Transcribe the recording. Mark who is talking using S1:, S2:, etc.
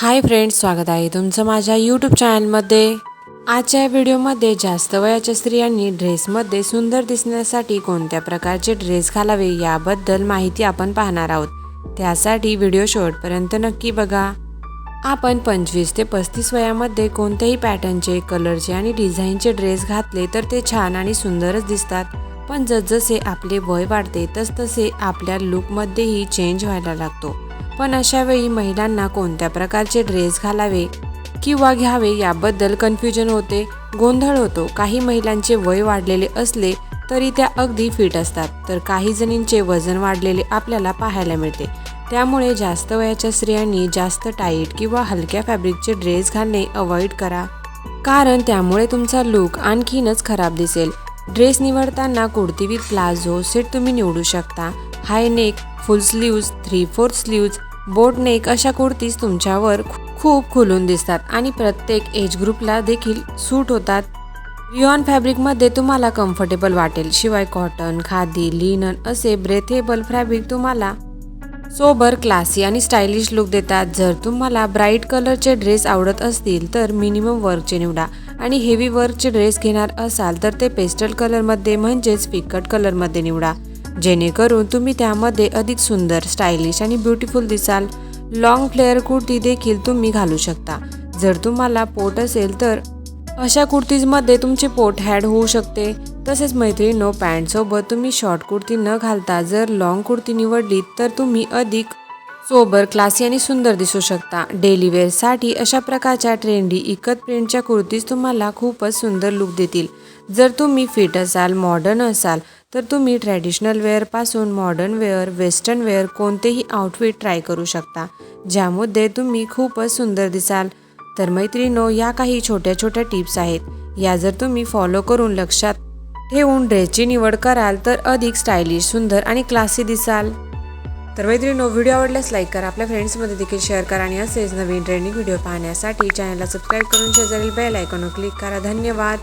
S1: Hi friends स्वागत आहे तुमचं माझ्या यूट्यूब चॅनलमध्ये आजच्या व्हिडिओमध्ये जास्त वयाच्या स्त्रियांनी ड्रेसमध्ये सुंदर दिसण्यासाठी कोणत्या प्रकारचे ड्रेस घालावे याबद्दल माहिती आपण पाहणार आहोत. त्यासाठी व्हिडिओ शेवटपर्यंत नक्की बघा. आपण पंचवीस ते पस्तीस वयामध्ये कोणत्याही पॅटर्नचे कलरचे आणि डिझाईनचे ड्रेस घातले तर ते छान आणि सुंदरच दिसतात. पण जसजसे आपले वय वाढते तसतसे आपल्या लुकमध्येही चेंज व्हायला लागतो. पण अशा वेळी महिलांना कोणत्या प्रकारचे ड्रेस घालावे किंवा घ्यावे याबद्दल कन्फ्युजन होते गोंधळ होतो. काही महिलांचे वय वाढलेले असले तरी त्या अगदी फिट असतात. तर काही जणींचे वजन वाढलेले आपल्याला पाहायला मिळते. त्यामुळे जास्त वयाच्या स्त्रियांनी जास्त टाईट किंवा हलक्या फॅब्रिकचे ड्रेस घालणे अवॉइड करा. कारण त्यामुळे तुमचा लुक आणखीनच खराब दिसेल. ड्रेस निवडताना कुर्ती विथ प्लाझो सेट तुम्ही निवडू शकता. High neck full sleeves three fourth sleeves boatneck अशा कुर्तीज तुमच्यावर खूप खुलून दिसतात आणि प्रत्येक एज ग्रुपला देखील सूट होतात. रिऑन फॅब्रिकमध्ये तुम्हाला कम्फर्टेबल वाटेल शिवाय कॉटन खादी लिनन असे ब्रेथेबल फॅब्रिक तुम्हाला सोबर क्लासी आणि स्टायलिश लुक देतात. जर तुम्हाला ब्राईट कलरचे ड्रेस आवडत असतील तर मिनिमम वर्कचे निवडा. आणि हेवी वर्कचे ड्रेस घेणार असाल तर ते पेस्टल कलरमध्ये म्हणजेच फिकट कलरमध्ये निवडा. जेणेकरून तुम्ही त्यामध्ये अधिक सुंदर स्टायलिश आणि ब्युटिफुल दिसाल. लॉंग फ्लेअर कुर्ती देखील तुम्ही घालू शकता. जर तुम्हाला पोट असेल तर अशा कुर्तीजमध्ये तुमचे पोट हॅड होऊ शकते. तसेच मैत्रिणीनो पॅन्टसोबत तुम्ही शॉर्ट कुर्ती न घालता जर लॉंग कुर्ती निवडली तर तुम्ही अधिक सोबर क्लासी आणि सुंदर दिसू शकता. डेली वेअरसाठी अशा प्रकारच्या ट्रेंडी इकत प्रिंटच्या कुर्तीज तुम्हाला खूपच सुंदर लुक देतील. जर तुम्ही फिट असाल मॉडर्न असाल तर तुम्ही ट्रॅडिशनल वेअरपासून मॉडर्न वेअर वेस्टर्न वेअर कोणतेही आउटफिट ट्राय करू शकता ज्यामध्ये तुम्ही खूपच सुंदर दिसाल. तर मैत्रिणो या काही छोट्या छोट्या टिप्स आहेत. या जर तुम्ही फॉलो करून लक्षात ठेवून ड्रेसची निवड कराल तर अधिक स्टायलिश सुंदर आणि क्लासी दिसाल. तर मैत्रिणो व्हिडिओ आवडल्यास लाईक करा. आपल्या फ्रेंड्समध्ये देखील शेअर करा आणि असेच नवीन ट्रेंडिंग व्हिडिओ पाहण्यासाठी चॅनलला सबस्क्राईब करून शेजारील बेल आयकॉनवर क्लिक करा. धन्यवाद!